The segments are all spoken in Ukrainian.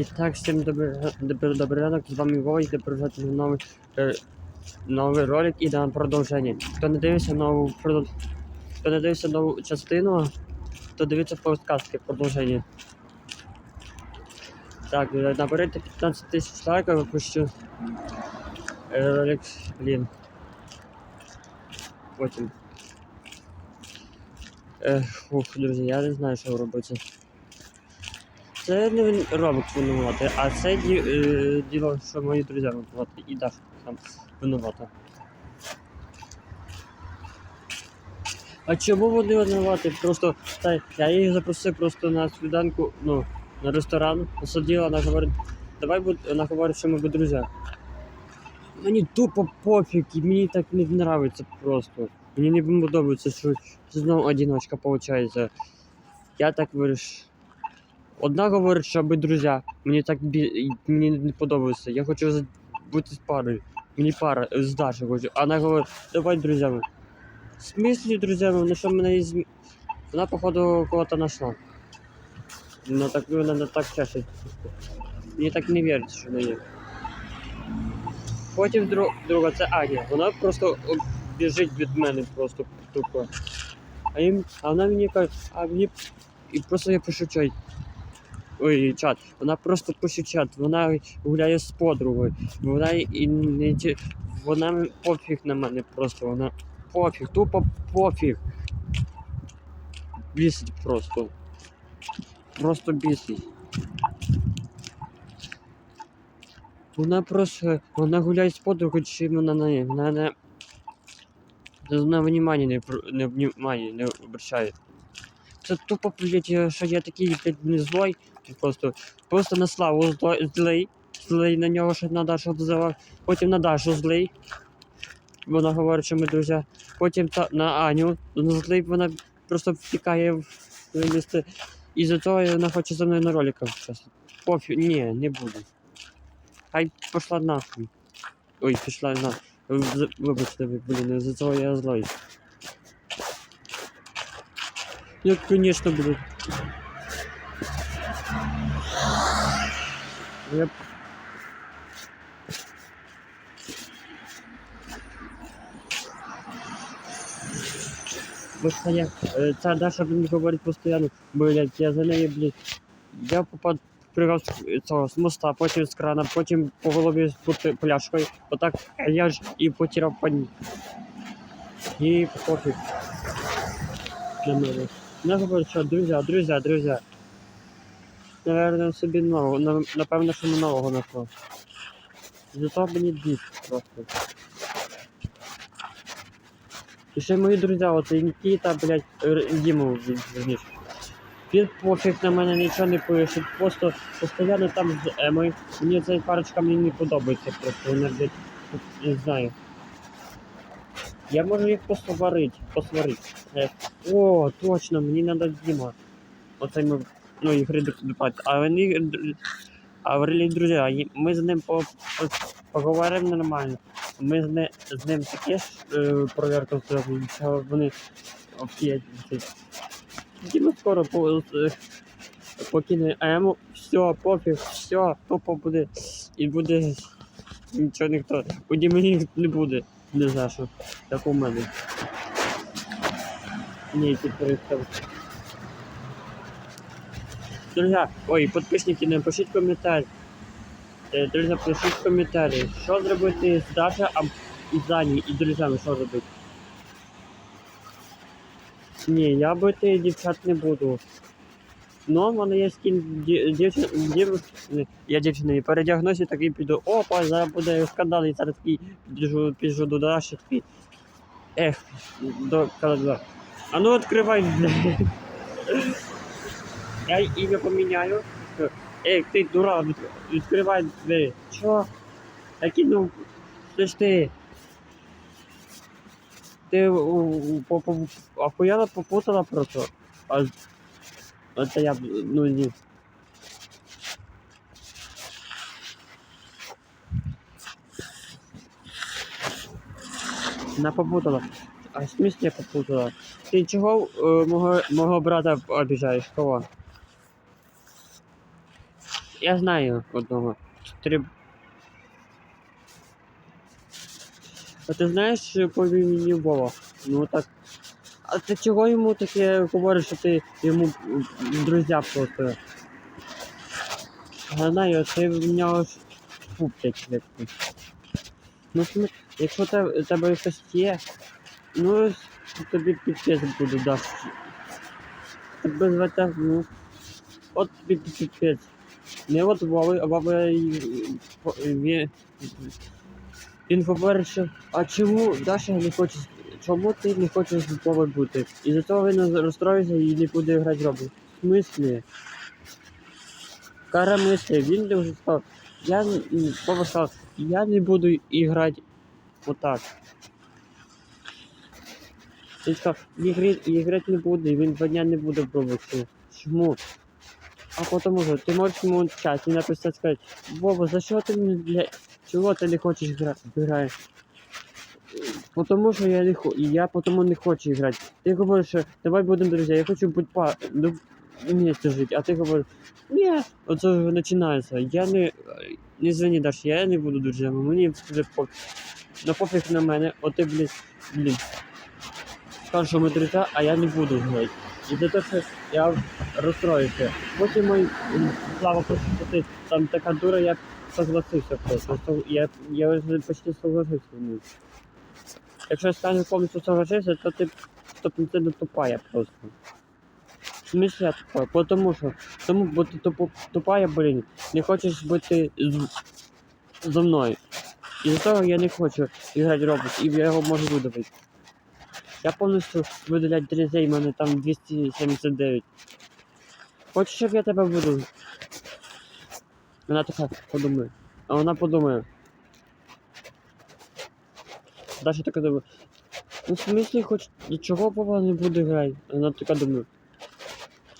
І так, всім добрий, добрий, добрий ранок, з вами Вова, і продовжувати новий, е, новий ролик і на продовження. Хто не дивився нову продов- не дивився нову частину, то дивіться подкастки продовження. Так, е, наберете 15 тисяч лайків, випущу е, ролик, блін. Потім. Е, ух, друзі, я не знаю, що робити. Це не він робить винувати, а це ді, е, діло, що мої друзі винувати і Даша сам винувата. А чому вони винуваті? Просто та, я їх запросив просто на свіданку, ну, на ресторан, посадила, вона говорить, давай вона говорить, що ми будемо друзі. Мені тупо пофіг, і мені так не подобається просто. Мені не подобається, що знову одиночка виходить. Я так вирішив. Одна говорить, що ми друзі. Мені так бі... мені не подобається. Я хочу бути з парою. Мені пара е, з Дашою хочу. А вона говорить, давай друзями. В смислі друзями? Вона що мене із... Вона, походу, кого-то знайшла. Ну так вона так чешить. Мені так не віриться, що вона є. Потім дру... друга, це Аня. Вона просто біжить від мене просто тупо. А, їм... а вона мені каже, а мені. І просто я пишу чай. Ой, чат. Вона просто пише чат, вона гуляє з подругою. Вона і не вона пофіг на мене просто. Вона пофіг, тупо пофіг. Бісить просто. Просто бісить. Вона просто. Вона гуляє з подругою, чи вона на неї. Вона не. На внимання не, не, внимання не обращає. Це тупо, блядь, що я такий, блядь, не злой. Просто, просто на славу злий. Злий на нього, що на Дашу взяла. Потім на Дашу злий. Вона говорить, що ми друзі. Потім та, на Аню. Ну, злий вона просто втікає в місце. І за того вона хоче за мною на роликах зараз. Пофіг, ні, не буду. Хай пішла нахуй. Ой, пішла на. Вибачте, блін, за цього я злой. Я, конечно, буду. Вот я, э, ця Даша мені говорить постійно, блядь, я за нею, блядь, я попад пригав з цього з моста, потім з крана, потім по голові з пляшкою, отак, я ж і потірав пані. І пофіг. На мене. Вона говорить, що друзі, друзі, друзі. Наверно, собі нового, напевно, що не нового знайшов. Зато мені біс просто. І ще мої друзі, от Нікіта, блядь, Діму, верніше. Він пофіг на мене нічого не пише, просто постійно там з Емою. Мені ця парочка мені не подобається просто, вона, блядь, не знаю. Я можу їх посварити, посварити. Е, О, точно, мені треба Діма. Оце ми, ну, ігри допати. А вони, а говорили, друзі, а ми з ним по, по, поговоримо нормально. Ми з, не, з ним таке ж е, провірку зробимо, що вони оп'ять. Діма скоро по, покине ему, все, пофіг, все, тупо буде. І буде нічого ніхто. У Дімі не буде. Не знаю, що. Як у мене. Ні, підприємство. Друзі, ой, підписники, напишіть коментар. Е, Друзі, пишіть коментарі. Що зробити з Даша і Зані, і друзями, що робити? Ні, я бити дівчат не буду. Ну, в мене є скін дівчин, дів, я дівчиною передягнуся, такий піду. Опа, зараз буде скандал, і зараз такий піджу, піджу до Даші, такий. Ех, до каладла. А ну відкривай, Я ім'я поміняю. Ей, ти дурак, відкривай двері. Чо? Який ну. Це ж ти. Ти охуєла попутала просто. А, це я, ну ні. Вона попутала. А смысле я попутала? Ти чого е, мого, мого брата обіжаєш? Кого? Я знаю одного. Три... А ти знаєш, що повів мені Вова? Ну так. А ти чого йому таке говориш, що ти йому м, друзі просто? Я знаю, ти в нього ж фу, блядь, блядь. Ну, см- якщо те, у тебе щось є, ну с- тобі підпис буду дати. Тебе звати, ну. От тобі підпис. Не от а по- він, що а чому Даша не хоче, чому ти не хочеш з Вовою бути? І за того він розстроїться і не буде грати робот. В смислі? Кара мислі, він дуже я н- н- Вова сказав, я не буду грати отак. Він сказав, іграти не буде, і він два дня не буде Роблоксі. Чому? А потому що ти можеш йому в чаті написати сказати, Вова, за що ти мені для чого ти не хочеш грати? граєш? Потому що я не хо... і я потому не хочу грати. Ти говориш, що давай будемо друзі, я хочу бути па... ну, вместе жити, а ти говориш, ні, оце вже починається. Я не. Не звони, Даш, я не буду друзями, мені вже по... на пофіг на мене, от ти, блін, блін. Скажеш, що ми друзі, а я не буду грати. І за те, що я розстроївся. Потім мій слава просто, ти там така дура, я согласився просто. Я, я вже почти согласився. Ну. Якщо я стану повністю согласився, то ти стопниценно тупая просто. В смысле я тупая? Потому що, тому, бо ти тупая, блін, не хочеш бути зо мною. І за того я не хочу грати робот, і я його можу видавити. Я повністю видалять друзей, в мене там 279. Хочеш, щоб я тебе видалив? Вона така подумає. А вона подумає. Даша така думає. Ну, в смислі, хоч нічого Вова не буде грати. Вона така думає.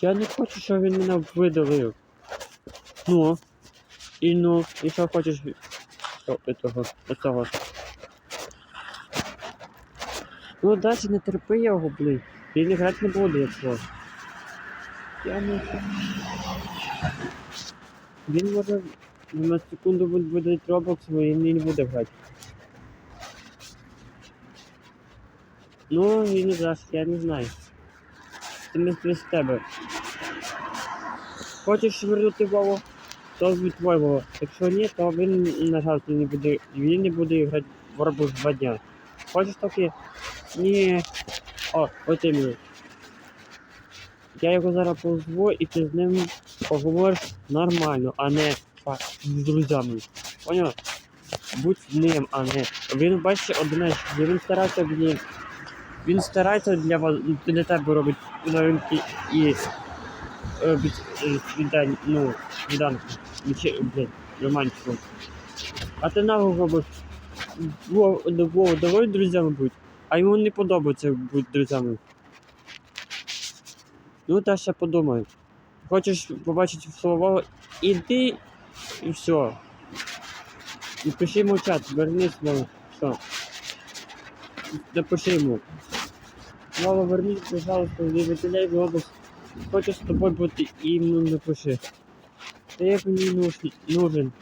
Я не хочу, щоб він мене видалив. Ну. І ну, і що хочеш того, від того. Ну далі не терпи його, блін. Він грати не буде, якщо. Я не. Він може на секунду видалить Roblox, і він не буде грати. Ну, він не дасть, я не знаю. Це не з тебе. Хочеш вернути Вову, то від твой Вова. Якщо ні, то він, на жаль, не буде, він не буде грати в Roblox два дня. Хочеш таки? Ні. О, от іменно. Я його зараз позву і ти з ним поговориш нормально, а не так, з друзями. Поняв? Будь з ним, а не. Він бачить одне, що він старається блін. Він старається для вас для тебе робить новинки і е, е, свідань, ну, свіданку. Ніче- Блін, романтику. А ти нагло робиш. Вов, Вова, давай друзями будь. А йому не подобається бути друзями. Ну, та ще подумай. Хочеш побачити слова, іди і все. І пиши йому чат, вернись мов. Все. Напиши йому. Слава, вернись, пожалуйста, вивітеляй в область. Хочу з тобою бути і йому напиши. Та як мені нуж- нужен.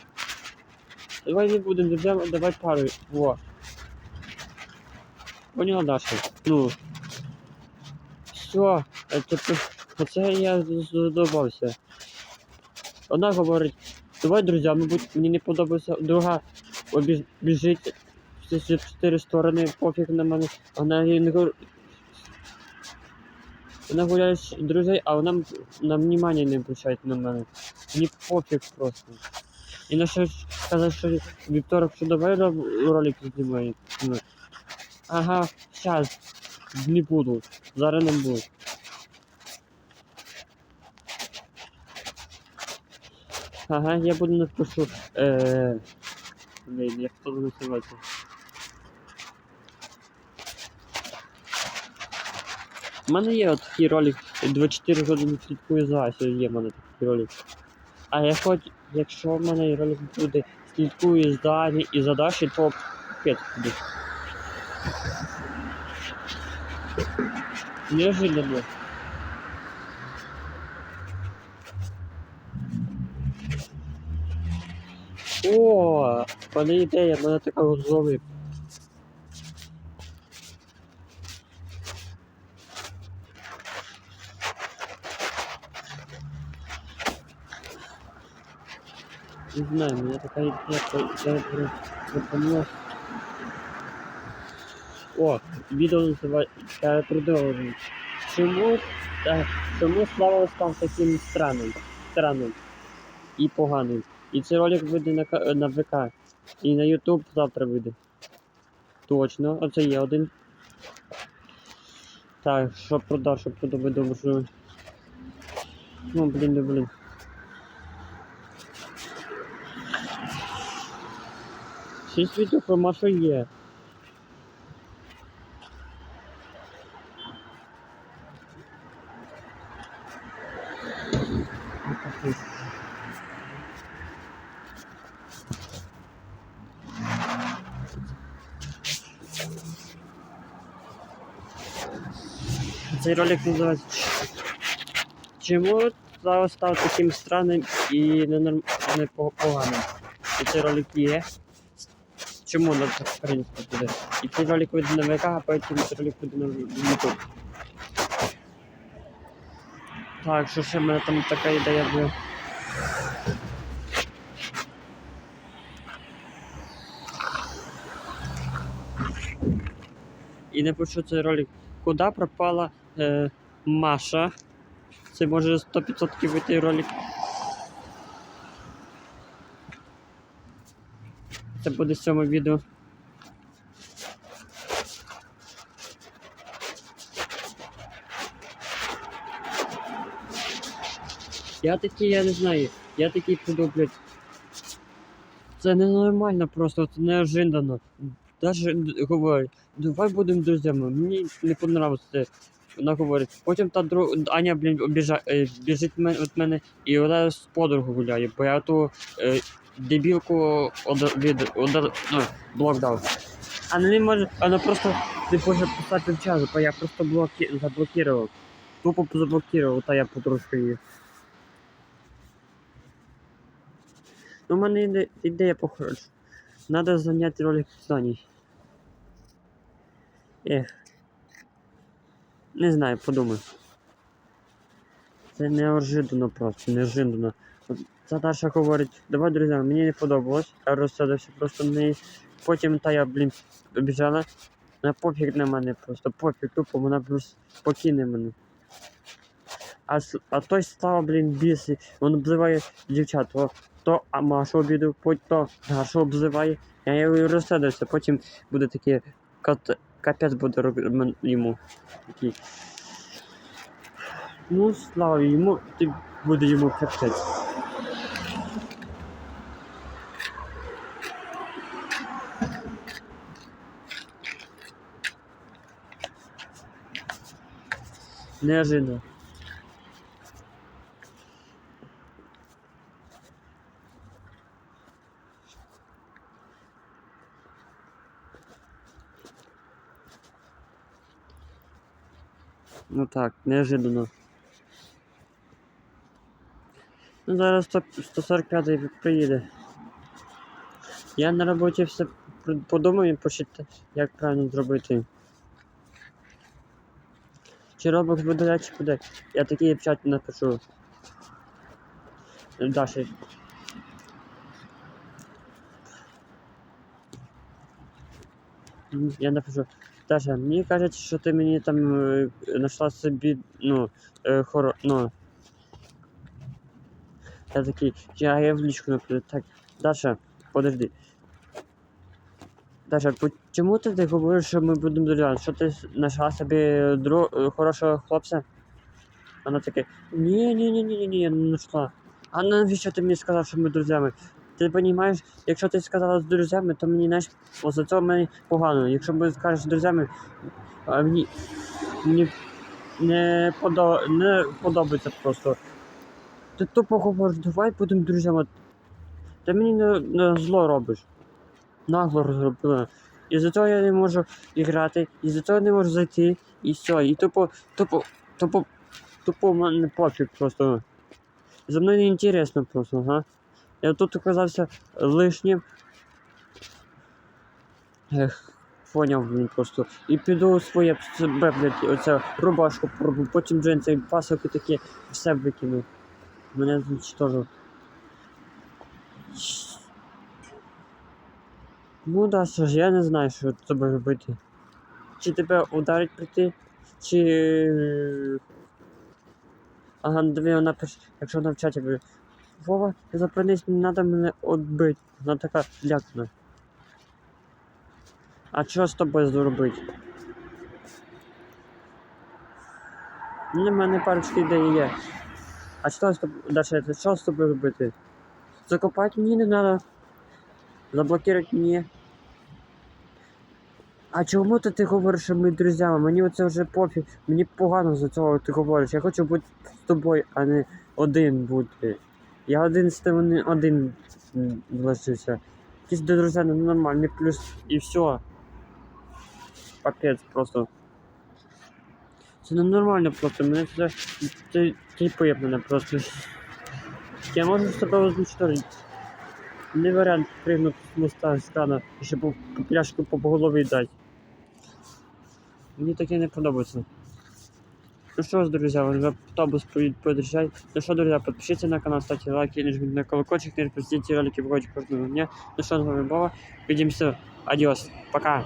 Давай не будемо друзями, давай парою. Во. Поняла, Даша? Ну. Все, це, оце я задобався. Одна говорить, давай друзями будь, мені не подобається. Друга обіж, біжить всі чотири сторони, пофіг на мене. Вона не говорить. Вона гуляє з друзей, а вона на внимання не обращає на мене. Мені пофіг просто. І на що сказати, що вівторок, давай роб- ролик знімає. Ну. Ага, щас. Не буду. Зараз не буду. Ага, я буду напишу. Е... Блін, як то називається? У мене є от такий ролик 24 години слідкую за є в мене такий ролик. А я хоч, якщо в мене ролик буде слідкую за Ані і за Даші, то п'ять буде. Неожиданно. О, мене ідея, мене така от Не знаю, у меня такая идея, что я про- пропоную. О, відео називається продовжуємо. Чому, е, чому Слава став таким странним, странним і поганим? І цей ролик вийде на, на ВК. І на YouTube завтра вийде. Точно, оце є один. Так, що продав, що подобає добре. Ну, блін, ну, блін. Шість відео про Машу є. Цей ролик називається Чому Слава став таким странним і ненорм... непоганим? І цей ролик є. Чому на українську буде? І цей ролик вийде на ВК, а потім цей ролик вийде на YouTube. Так, що ще в мене там така ідея була. І не почув цей ролик. Куди пропала е, Маша? Це може 100% вийти ролик. Це буде в цьому відео. Я такий, я не знаю, я такий піду, блядь. Це ненормально просто, це неожиданно. Даже говорить, давай будемо друзями. Мені не понравилось це. Вона говорить, потім та друг Аня, блін, е, біжить від мене і вона з подругою гуляє, бо я ту е, дебілку від ну, блок дав. А не може, вона просто не може писати в час, бо я просто блоки... заблокував. Тупо заблокував, та я подружка її. Ну, у мене іде... ідея похожа. Надо заняти ролик зданий. Ех. Не знаю, подумай. Це неожиданно просто, неожиданно. Даша говорить, давай, друзі, мені не подобалось, я розсадився просто неї. Потім та я, блін, біжала. На пофіг на мене просто, пофіг, тупо, вона просто покине мене. А, а той став, блін, біси, він обзиває дівчат, то, то а Машу обідав, потім то Дашу обзиває. Я його розсадився, потім буде таке кат, капець буде роб- мен- йому. Такий. Ну, слава йому, ти буде йому капець. Неожиданно. Ну так, неожиданно. Ну, зараз 100 145 приїде. Я на роботі все подумаю і як правильно зробити. Чи робок буде, чи буде. Я такий в чаті напишу. Даші. Я напишу. Даша, мені кажеться, що ти мені там е, знайшла собі, ну, е, хоро, ну. Я такий, я, я в лічку напишу. Так, Даша, подожди. Даша, чому ти, говориш, що ми будемо друзями? Що ти знайшла собі друг, е, хорошого хлопця? Вона таке, ні, ні, ні, ні, ні, я не знайшла. А навіщо ти мені сказав, що ми друзями? Ти розумієш, якщо ти сказала з друзями, то мені знаєш, за цього мені погано. Якщо ми скажеш з друзями, мені, мені не, подо, не подобається просто. Ти тупо говориш, давай будемо друзями. Ти мені не, не зло робиш. Нагло зробила. І за того я не можу грати, і за я не можу зайти, і все. І тупо, тупо, тупо, тупо в мене пофіг просто. За мною не інтересно просто, ага. Я тут оказався лишнім. Ех, поняв він просто. І піду своє себе, блядь, оце рубашку порву, потім джинси, пасоки такі, все викину. Мене зничтожив. Ну да, що ж, я не знаю, що з тобою робити. Чи тебе ударить прийти, чи. Ага, ну, диви, вона пише, якщо вона в чаті буде. Вова, запинись, не треба мене відбити. Вона така лякна. А що з тобою зробити? Ну, в мене парочки ідеї є. А що з тобою, Даша, що з тобою робити? Закопати мені не треба. Заблокувати ні. А чому ти, ти говориш, що ми друзями? Мені оце вже пофіг. Мені погано за цього ти говориш. Я хочу бути з тобою, а не один бути. Я один з тим один лишився. Якісь до друзя ну, нормальний плюс і все. Папець просто. Це ненормально просто. Мене це. Ти, ти мене просто. Я можу з тобою знищити. Не варіант пригнути з моста з крана по пляшку по голові дати. Мені таке не подобається. Ну що ж, друзі, вам автобус подъезжай. Ну что, друзья, подпишитесь на канал, ставьте лайки, нажмите на колокольчик, не пропустите ролики выходят каждого дня. Ну что, з вами Вова. Увидимся. Адиос. Пока.